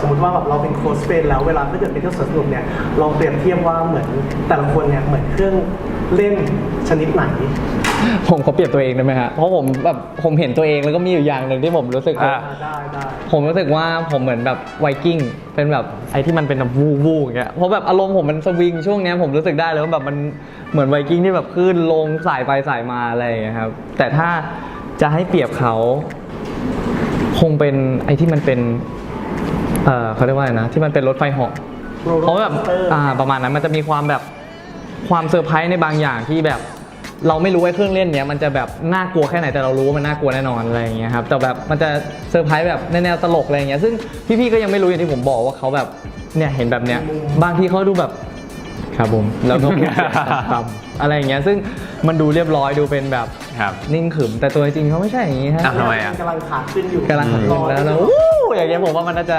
สมมติว่าแบบเราเป็นโค้ชเฟนแล้วเวลาถ้าเกิดไปเที่ยวสวนสนุกเนี่ยลองเปรียบเทียบว่าเหมือนแต่ละคนเนี่ยเหมือนเครื่องเล่นชนิดไหน ผมขอเปรียบตัวเองได้ไหมฮะเพราะผมแบบผมเห็นตัวเองแล้วก็มีอยู่อย่างหนึ่งที่ผมรู้สึกว่า อะ ได้ได้ผมรู้สึกว่าผมเหมือนแบบไวกิ้งเป็นแบบไอ้ที่มันเป็นแบบวูวูอย่างเงี้ยเพราะแบบอารมณ์ผมมันสวิงช่วงเนี้ยผมรู้สึกได้เลยว่าแบบมันเหมือนไวกิ้งที่แบบคลื่นลงสายไปสายมาอะไรอย่างเงี้ยครับ แต่ถ้าจะให้เปรียบเขา คงเป็นไอ้ที่มันเป็น เออเขาเรียกว่าอะไรนะ ที่มันเป็นรถไฟเหาะ Roller เพราะแบบ coaster อ่าประมาณนั้นมันจะมีความแบบความเซอร์ไพรส์ในบางอย่างที่แบบ เราไม่รู้ว่าเครื่องเล่นเนี้ยมันจะแบบน่ากลัวแค่ไหนแต่เรารู้ว่ามันน่ากลัวแน่นอนอะไรอย่างเงี้ยครับแต่แบบมันจะเซอร์ไพรส์แบบในแนวตลกอะไรอย่างเงี้ยซึ่งพี่ๆก็ยังไม่รู้อย่างที่ผมบอกว่าเขาแบบเนี่ยเห็นแบบเนี้ยบางทีเขาดูแบบครับผมแล้วก็พูดเสียงต่ำๆอะไรอย่างเงี้ยซึ่งมันดูเรียบร้อยดูเป็นแบบครับนิ่งขรึมแต่ตัวจริงเขาไม่ใช่อย่างงี้ฮะอะทำไมอะกำลังขาขึ้นอยู่กำลังรอแล้วแล้แล้ววอู้อย่างเงี้ยผมว่ามันน่าจะ